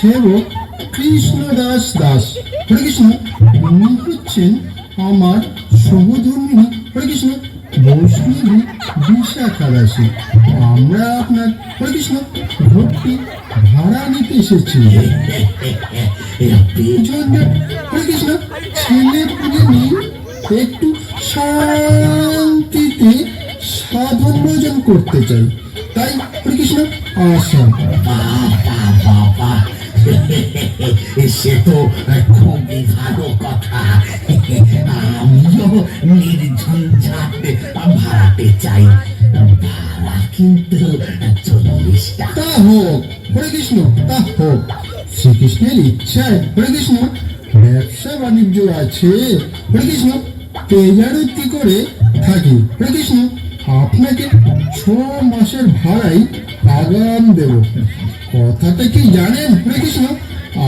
সেবক কৃষ্ণ দাস। হরে কৃষ্ণ। উনি হচ্ছেন আমার সহধর্মিনী। হরে কৃষ্ণ। বৈষ্ণবী বিশাখা দাসী আমরা আপনার, হরে কৃষ্ণ, ভক্তি ভাড়া নিতে এসেছি। হরে কৃষ্ণ, ছেলে পুলে নিয়ে একটু শান্তিতে সাধন ভোজন করতে চাই। তাই, হরে কৃষ্ণ, আসা। বাবা বাবা সে তো খুবই ভালো কথা। আমিও নির্ঝঞ্ঝাট ভাড়াতে চাই। ভাড়া কিন্তু চল্লিশ টাকা। হোক হরে কৃষ্ণ তা হোক। শ্রীকৃষ্ণের ইচ্ছায় হরে কৃষ্ণ ব্যবসা বাণিজ্য আছে। হরে কৃষ্ণ তেজারতি করে থাকি। হরে কৃষ্ণ আপনাকে ছ মাসের ভাড়াই আগাম দেব। কথাটা কি জানেন হরে কৃষ্ণ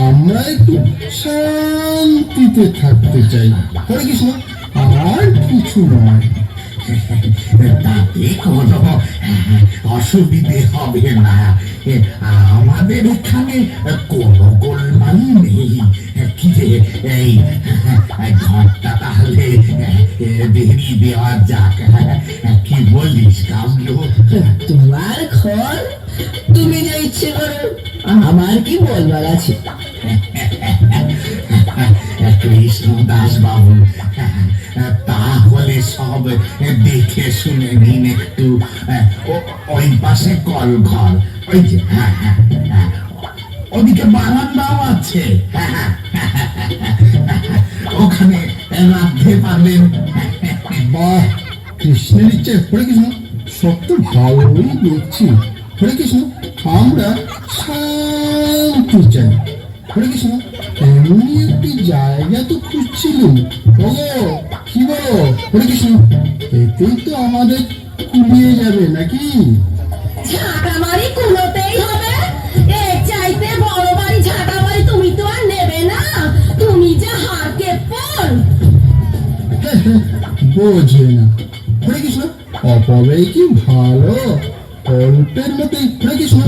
আমরা একটু শান্তিতে থাকতে চাই। হরে কৃষ্ণ আর কিছু নয়। তাতে কোনো অসুবিধে হবে না। আমাদের এখানে কোনো গোলমাল নেই। কি রে এই ঘরটা তাহলে বেরিয়ে দেওয়া যাক। কি বলিস কামলো তোমার ঘর তুমি যে ইচ্ছে করো। আমার কি বলবার আছে? কৃষ্ণ দাস বাবু তাহলে সব দেখে শুনে নিন একটু। ওই পাশে কল ঘর ওই যে হ্যাঁ হ্যাঁ হ্যাঁ। ওদিকে বারান্দাও আছে। ওখানে রাখতে পারবেন। বাহ, কৃষ্ণের ইচ্ছে। হরে কৃষ্ণ, সব তো ভালোই দেখছি। হরে কৃষ্ণ আমরা শান্তি চাই। হরে কৃষ্ণ এমনই একটি জায়গা তো খুঁজছিলাম। কি বলো? হরে কৃষ্ণ এতেই তো আমাদের কুলিয়ে যাবে নাকি? কুলোতেই হবে। এর চাইতে বড় বাড়ি বাড়ি তুমি তো আর নেবে না। তুমি যে হারকে পল বোঝে না। হরে কৃষ্ণ কি ভালো? অল্পের মতোই হরে কৃষ্ণ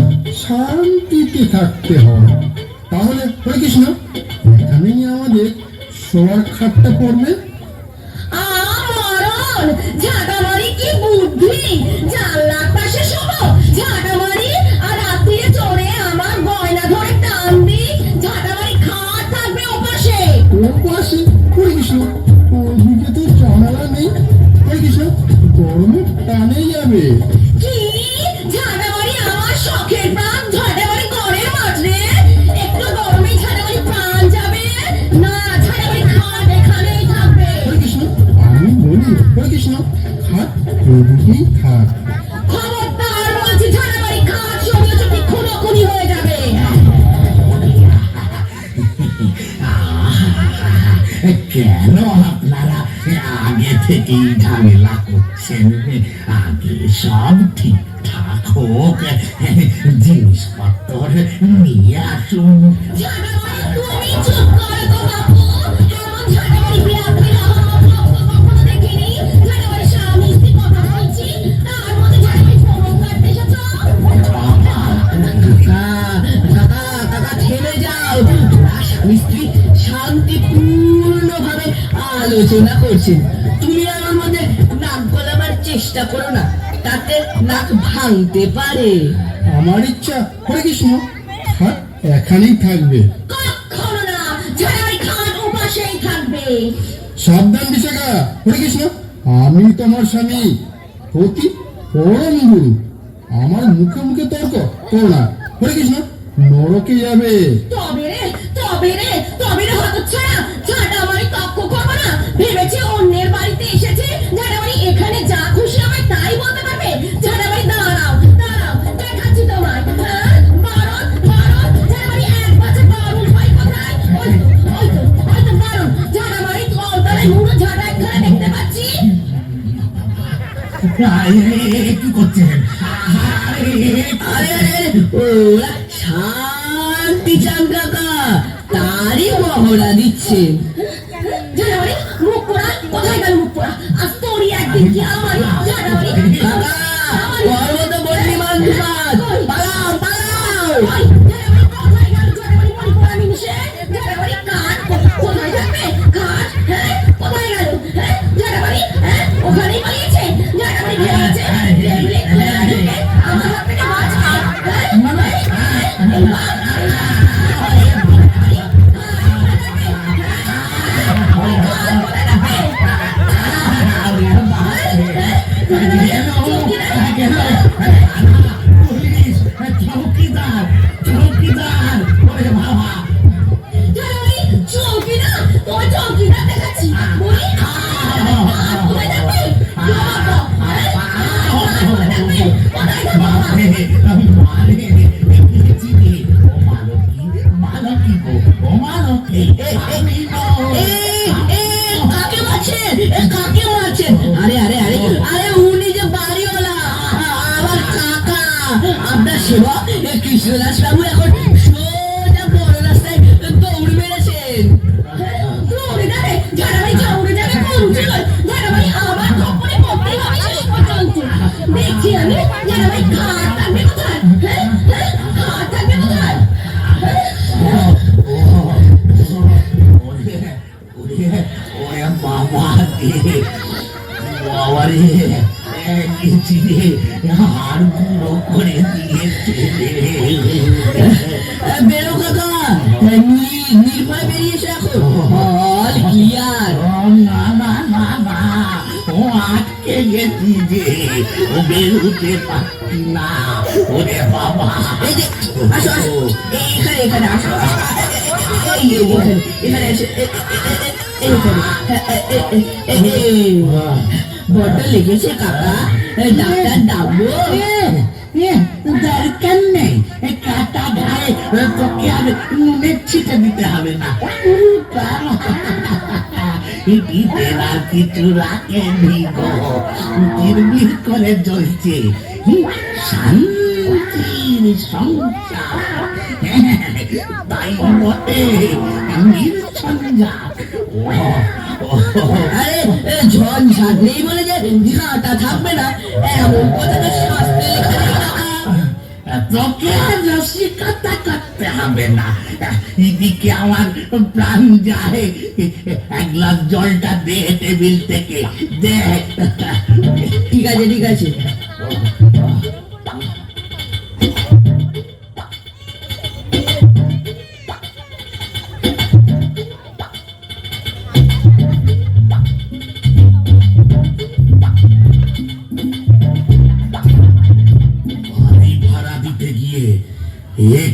শান্তিতে থাকতে হয় তাহলে হরে কৃষ্ণ এখানেই আমাদের শোয়ার খাটটা পড়বে ঝাঁটা মারি কি বুদ্ধি? জানলার পাশে শোনো ঝাঁটা বাড়ি যাবে কেন আপনারা আগে থেকেই ঝামেলা করছেন? আগে সব ঠিকঠাক হোক। জিনিসপত্র নিয়ে আসুন। আলোচনা করছেন তুমি আমার মধ্যে নাক গলাবার চেষ্টা করো না তাতে নাক ভাঙতে পারে। আমার ইচ্ছা হরে কৃষ্ণ খাট এখানেই থাকবে। কখনো না বাড়ি খাট ওপাশেই থাকবে। সাবধান বিশাখা হরে কৃষ্ণ আমি তোমার স্বামী অতি পরম গুরু আমার মুখে মুখে তর্ক করো না হরে কৃষ্ণ নরকে যাবে। তবে রে তবে রে কি করছেন শান্তি চান কাকা তারই মহড়া দিচ্ছে কোথায় গেল মুখ পোড়া আজ তোরই একদিন কি আমার এ, কৃষ্ণদাস বাবু এখন। সোজা বড় রাস্তায় হ্যাঁ হ্যাঁ ওরে বাবা রে। বাবা রে রে গুঁড়ো করে দিয়েছে বেরো কাকা নির্ভয় বেরিয়ে এখন অল ক্লিয়ার ও না না না না ও আটকে গেছি যে ও বেরোতে পারছি না ওরে বাবা এখানে এখানে আসো এই, এখানে এখানে বড্ড লেগেছে কাকা ডাক্তার ডাকবো দরকার নেই কাটা ঘায়ে তোকে আর নুনের ছিটে দিতে হবে না ঈদের আর কিছু রাখেনি গো কিরবির করে জ্বলছে শান্তির সংসার তাই বটে আরে এ, ঝঞ্ঝাট বলে যে ঝাঁটা থাকবে না। এমন কথা তো শাস্ত্রে লেখা নেই কাকা। তোকে রসিকতা করতে হবে না। এদিকে আমার প্রাণ যায়। এক গ্লাস জলটা দে টেবিল থেকে। দে ঠিক আছে ঠিক আছে।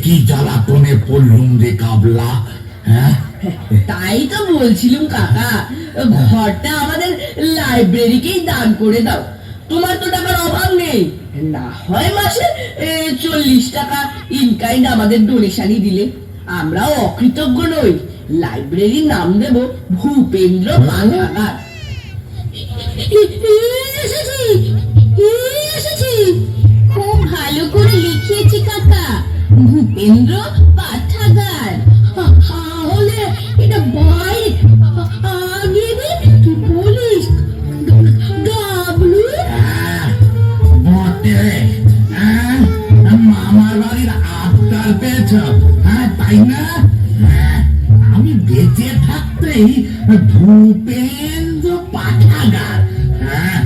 কি জ্বালাতনে পড়লুম রে কাবলা হ্যাঁ? তাই তো বলছিলাম কাকা ঘরটা আমাদের লাইব্রেরিকেই দান করে দাও। তোমার তো টাকার অভাব নেই। না হয় মাসে চল্লিশ টাকা ইনকাইন্ড আমাদের ডোনেশনই দিলে। আমরাও অকৃতজ্ঞ নই। লাইব্রেরির নাম দেব ভূপেন্দ্র এসেছি এসেছি। খুব ভালো করে লিখিয়েছি কাকা। ভূপেন্দ্র পাঠাগার। তাহলে এটা বাইরে আগে পুলিশ ডাবলু বটে হ্যাঁ? মামার বাড়ির আবদার পেয়েছ হ্যাঁ তাই না? হ্যাঁ, আমি বেঁচে থাকতেই ভূপেন্দ্র পাঠাগার হ্যাঁ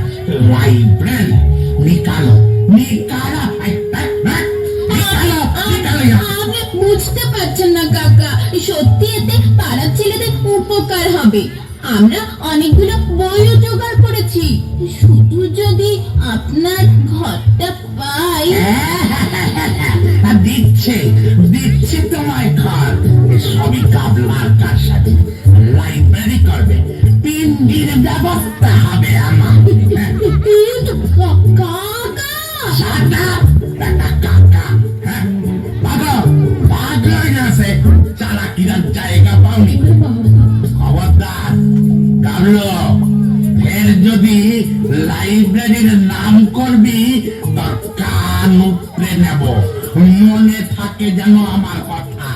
লাইব্রেরি উপকার হবে। আমরা অনেকগুলো বইও জোগাড় করেছি। শুধু যদি আপনার ঘরটা পাই। দিচ্ছে দিচ্ছে তোমায় ঘর। সবই কাবলার কার সাথে। লাইব্রেরি করবে। পিন্ডির ব্যবস্থা হবে আমার। কাকা কাকা হ্যাঁ? হয়ে গেছে। চালাকিরা জায়গা পাওনি। কাবলো ফের যদি লাইব্রেরির নাম করবি তোর কান উপড়ে নেব। মনে থাকে যেন আমার কথা।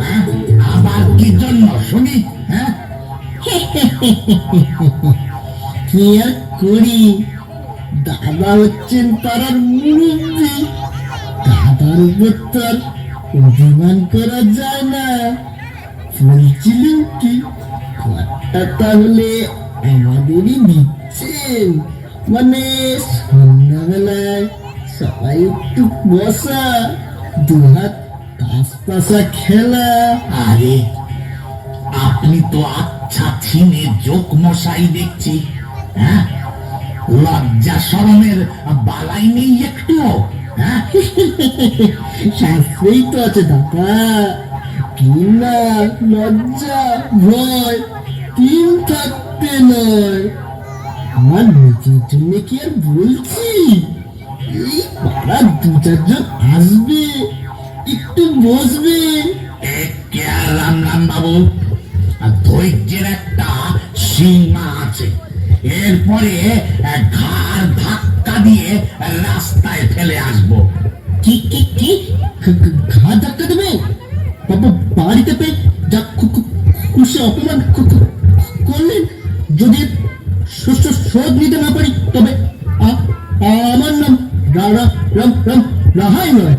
হ্যাঁ? শুনি হ্যাঁ? কি আর করি? দাদা হচ্ছেন তারার মুরব্বী। দাদার উপর অভিমান করা যায় না। বলছিলেন কি ঘরটা তাহলে আমাদেরই দিচ্ছেন মানে সন্ধ্যাবেলায় সবাই একটু বসা, দুহাত পাশা খেলা। আরে, আপনি তো আচ্ছা ছিনে যোগ মশাই দেখছি হ্যাঁ? লজ্জা শরমের বালাই নেই একটু হ্যাঁ? তো আছে দাদা। কিনা লজ্জা ভয় তিন থাকতে নয়। আমার নিজের জন্য কি আর বলছি? এই দু চারজন আসবে, একটু বসবে। রাম রাম বাবু? আর ধৈর্যের একটা সীমা আছে। এরপরে ঘাড় ধাক্কা দিয়ে রাস্তায় ফেলে আসব। কি কি কি? ঘ- ঘ- ধাক্কা দেবে? বাবা বাড়িতে পেয়ে যা খুশি অপমান করলেন? যদি শ- শোধ নিতে না পারি তবে আমার নাম রা- রা- রাম রাম রাহাই নয়।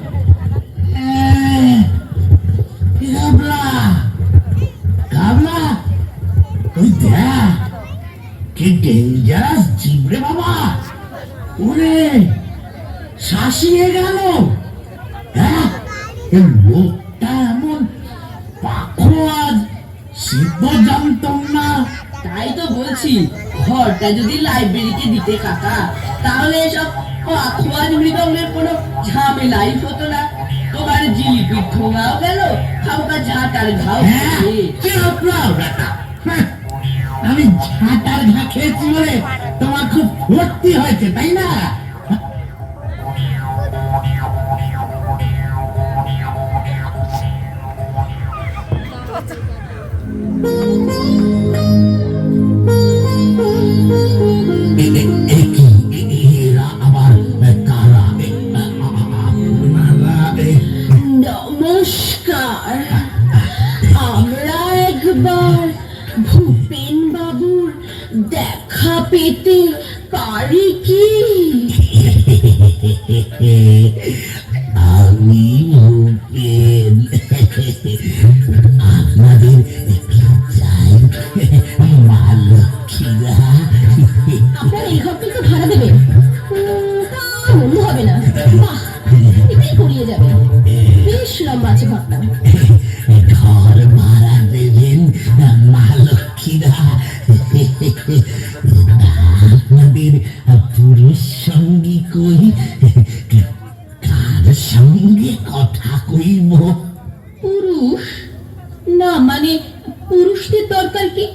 ওরে শাসিয়ে গেল। হ্যাঁ এ লোকটা এমন পাখোয়াজ সিদ্ধ জানতাম না। তাই তো বলছি ঘরটা যদি লাইব্রেরিতে দিতে কাকা তাহলে এসব আখোয়াজ মৃদঙ্গের কোনো ঝামেলাই হতো না। তোমার জিলিপি ঠোঙাও গেল খাওয়া ঝাঁটার ঘাও হ্যাঁ। হ্যাঁ, আমি ঝাঁটার ঘা খেয়েছি বলে তোমার খুব ভর্তি হয়েছে তাই না? এ- আপনাদের পুরুষ সঙ্গী কই কার সঙ্গে কথা কইব পুরুষ না মানে পুরুষদের দরকার কি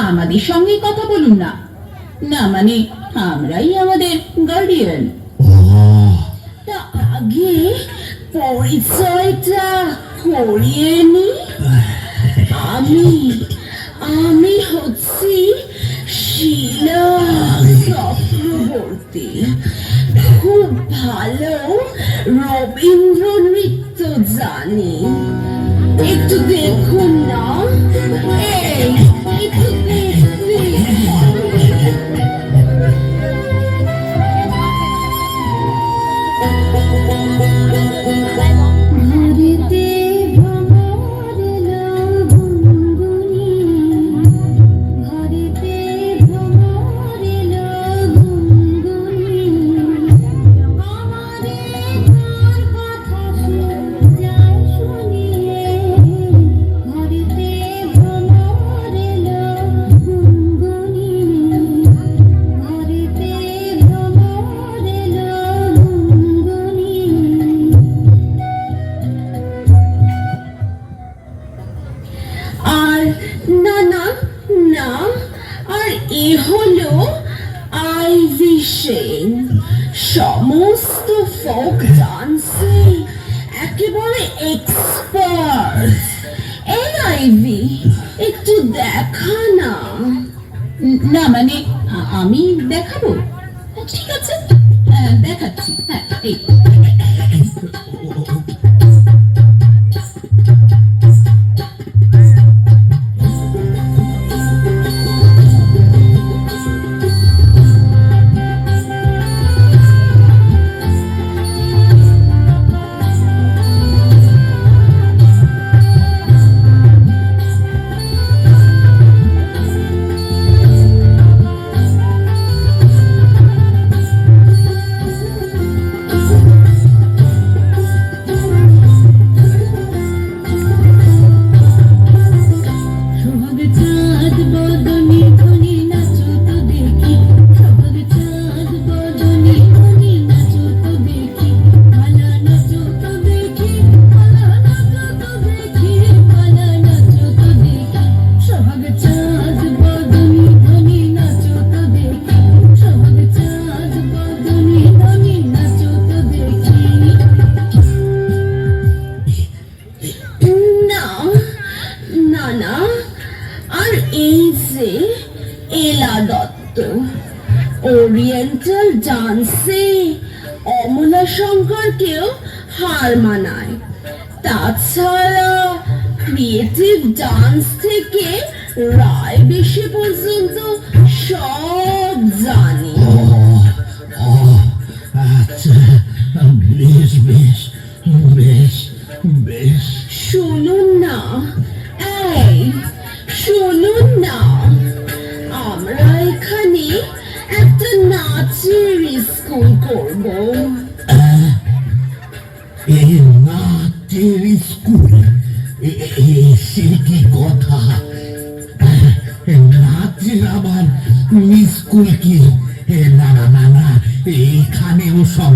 আমাদের সঙ্গে কথা বলুন না। না মানে আমরাই আমাদের গার্ডিয়ান তা আগে পরিচয়টা করিয়ে নি আমি আমি হচ্ছি শিলা চক্রবর্তী খুব ভালো রবীন্দ্র নৃত্য জানি। একটু দেখুন না। এই একটু দেখুন। শঙ্করকেও হার মানায়। তাছাড়া ক্রিয়েটিভ ডান্স থেকে রায় বেশি পর্যন্ত সব জানি। আচ্ছা বেশ বেশ বেশ বেশ। শুনুন না এই শুনুন না। আমরা এখানে একটা নাচের স্কুল করব। সে কি কথা। নাচের আবার মিস কি এ, না না না না সব ওসব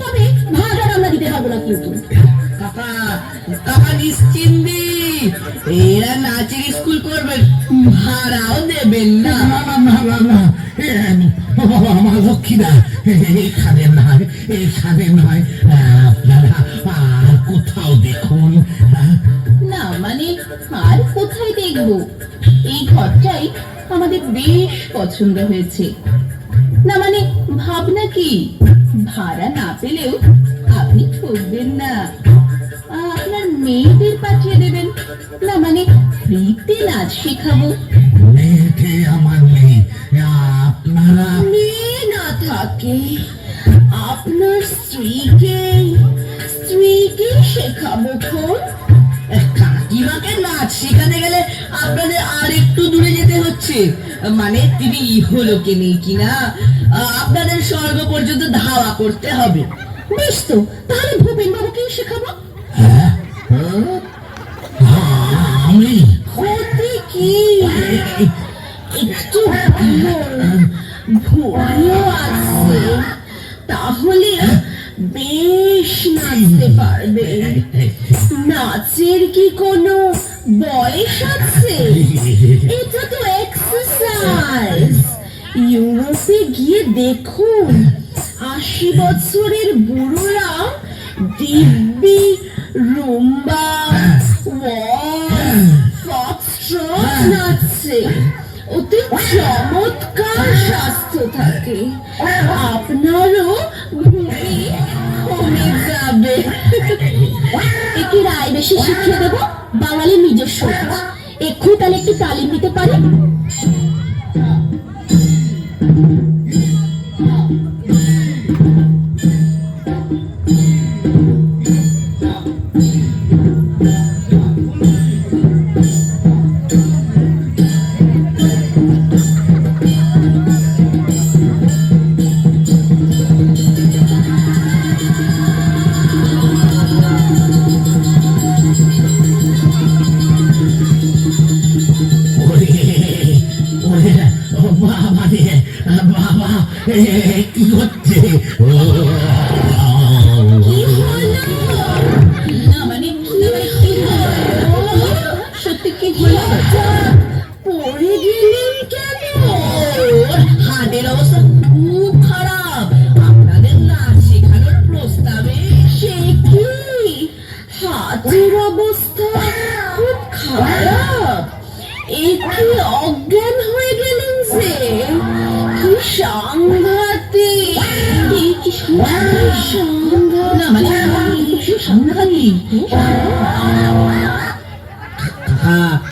তবে ভাড়া আমরা দিতে পারব না কিন্তু। কাকা কাকা নিশ্চিন্দি এরা নাচের স্কুল করবেন ভাড়াও দেবেন না। না না না না না। এম, ও বাবা, আমার লক্ষ্মীরা এখানে নয় এখানে নয়। আপনারা আর কোথাও দেখুন না মানে আর কোথায় দেখব? এই ঘরটাই আমাদের বেশ পছন্দ হয়েছে। না মানে ভাবনা কি? ভাড়া না পেলেও আপনি ঠকবেন না। আপনার মেয়েদের পাঠিয়ে দেবেন। না মানে ফ্রিতে নাচ শেখাবো। মেয়েকে আমার নেই আপনারা মেয়ে না থাকে আপনার স্ত্রীকে স্ত্রীকে শেখাবো কোন কাকিমাকে নাচ শেখাতে গেলে আপনাদের আর একটু দূরে যেতে হচ্ছে। মানে তিনি ইহলোকে নেই কিনা? আপনাদের স্বর্গ পর্যন্ত ধাওয়া করতে হবে। বেশ তো তাহলে ভূপেন বাবুকেই শেখাবো? হ্যাঁ? আমি ক্ষতি কি? একটু ভয়ও আছে তাহলে বেশ নাচতে পারবে। নাচের কি কোনো বয়স আছে? ইউরোপে গিয়ে দেখুন, আশি বছরের বুড়োরা দিব্যি, রুম্বা নাচছে। ওতে চমৎকার স্বাস্থ্য থাকে। আপনারও ভুঁড়ি কমে যাবে। একে রায় বেশি শিখিয়ে দেব, বাঙালির নিজস্ব এক্ষুনি তাহলে একটু তালিম দিতে পারি? Mm-hmm. হাতের অবস্থা খুব খারাপ। এ কি অজ্ঞান হয়ে গেলেন যে? কি সাংঘাতিক।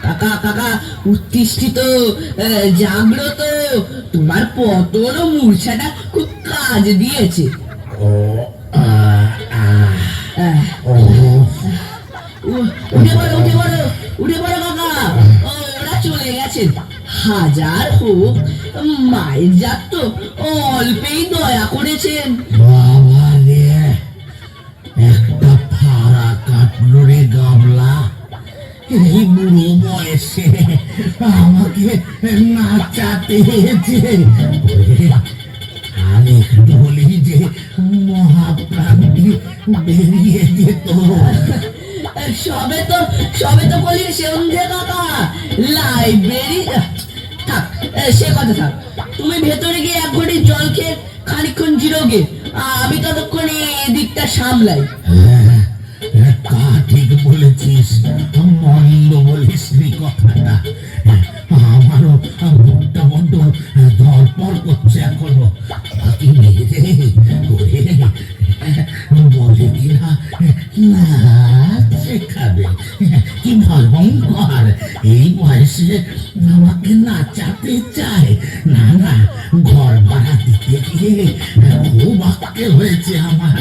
কাকা কাকা উত্তিষ্ঠিত আহ, জাগ্রত। তোমার পতন মূর্ছাটা খুব কাজ দিয়েছে। উঠে পড়ো উঠে পড়ো উঠে পড়ো কাকা। ওরা চলে গেছেন হাজার হোক, মায়ের জাত তো অল্পেই দয়া করেছেন একটা ফাড়া কাটলো রে গাবলা এই বুড়ো বয়সে আমাকে নাচাতে আর একটু যে মহাপ্রাণটি বেরিয়ে যেত সবে তো সবে তো বলি সন্ধে কাকা লাইব্রেরি সে কথা থাক। তুমি ভেতরে গিয়ে এক ঘটি জল খেয়ে খানিক্ষণ জিরোগে। আমি ততক্ষণে এদিকটা সামলাই। হ্যাঁ, হ্যাঁ, তা ঠিক বলেছিস। মন্দ বলিস কথাটা। হ্যাঁ, আমারও বুকটা বড্ড ধরপড় করছে এখনও কি মেরে ওরে বলে কিনা নাচ শেখাবে কি ভয়ঙ্কর এই বয়সে আমাকে নাচাতে চায় না? না ঘর ভাড়া দিতে গিয়ে খুব আক্কে হয়েছে আমার